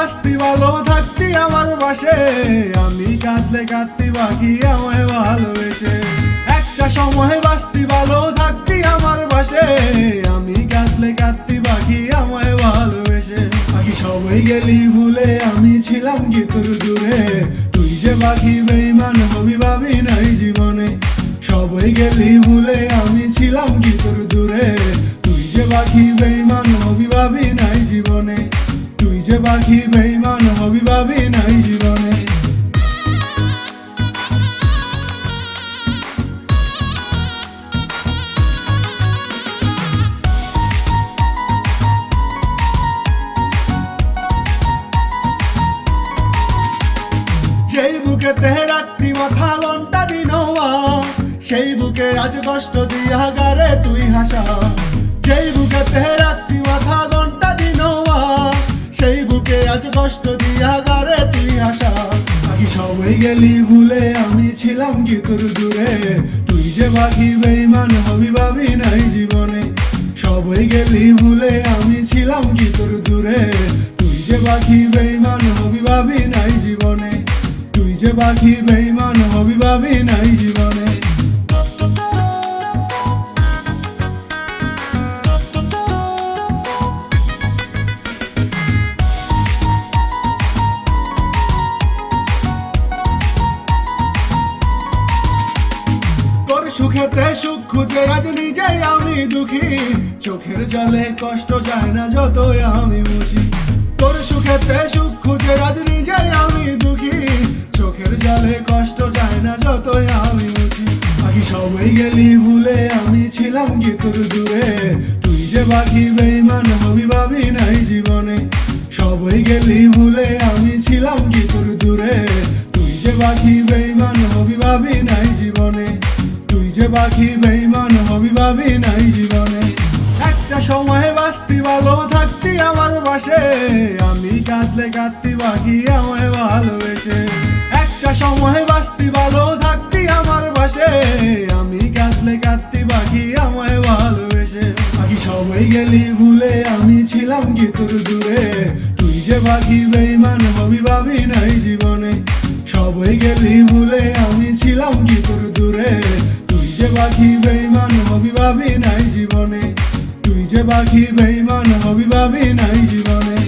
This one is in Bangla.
বাঁচতি ভালো থাকতি আমার পাশে। আমি কাঁদলে কাঁদতি, বাকি আমায় ভালোবেসে। একটা সময় বাঁচতি, ভালো থাকতি আমার পাশে। আমি কাঁদলে কাঁদতি, বাকি আমায় ভালোবেসে। বাকি সবাই গেলি ভুলে, আমি ছিলাম কি তোর দূরে। তুই যে বাকি বেইমান হবি ভাবি নাই জীবনে। সবাই গেলি ভুলে, আমি ছিলাম কি তোর দূরে। তুই যে বাকি বেইমান বাকি বেইমান হবি ভাবি নাই জীবনে। যেই বুকেতে রাখতি মাথা লন্টা দিনওয়া সেই বুকে আজ কষ্ট দিয়া গারে তুই হাসা। যেই বুকেতে রাখতি কষ্ট দিয়া গারে তুই হাসা বাকি সবাই গেলি ভুলে আমি ছিলাম কি তোর দূরে। তুই যে বাকি বেইমান হবি ভাবি নাই জীবনে। সবাই গেলি ভুলে আমি ছিলাম কি তোর দূরে। তুই যে বাকি বেইমান হবি ভাবি নাই জীবনে। তুই যে বাকি বেইমান হবি ভাবি নাই জীবনে। সুখেতে সুখ খুঁজে আজ নিজেই আমি দুঃখী। চোখের জলে কষ্ট যায় না যতই আমি বুঝি তোর সুখেতে সুখ খুঁজে আজ নিজেই আমি দুঃখী। চোখের জলে কষ্ট যায় না যতই আমি বুঝি বাকি সবাই গেলি ভুলে আমি ছিলাম কি তোর দূরে। তুই যে বাকি বেইমান হবি ভাবি নাই জীবনে। সবাই গেলি ভুলে আমি ছিলাম কি তোর দূরে। তুই যে বাকি বেইমান হবি ভাবি নাই জীবনে। বাকি বেইমান হবি ভাবি নাই জীবনে। একটা সময় বাঁচতি, ভালো থাকতি আমার পাশে। আমি কাঁদলে কাঁদতি বাকি আমায় ভালোবেসে। একটা সময় বাঁচতি, ভালো থাকতি আমার পাশে। আমি কাঁদলে কাঁদতি বাকি আমায় ভালোবেসে। বাকি সবাই গেলি ভুলে আমি ছিলাম কি তোর দূরে। তুই যে বাকি বেইমান হবি ভাবি নাই জীবনে। সবাই গেলি ভুলে আমি ছিলাম কি তোর যে পাখি বেইমান হবি ভাবি নাই জীবনে। তুই যে পাখি বেইমান হবি ভাবি নাই জীবনে।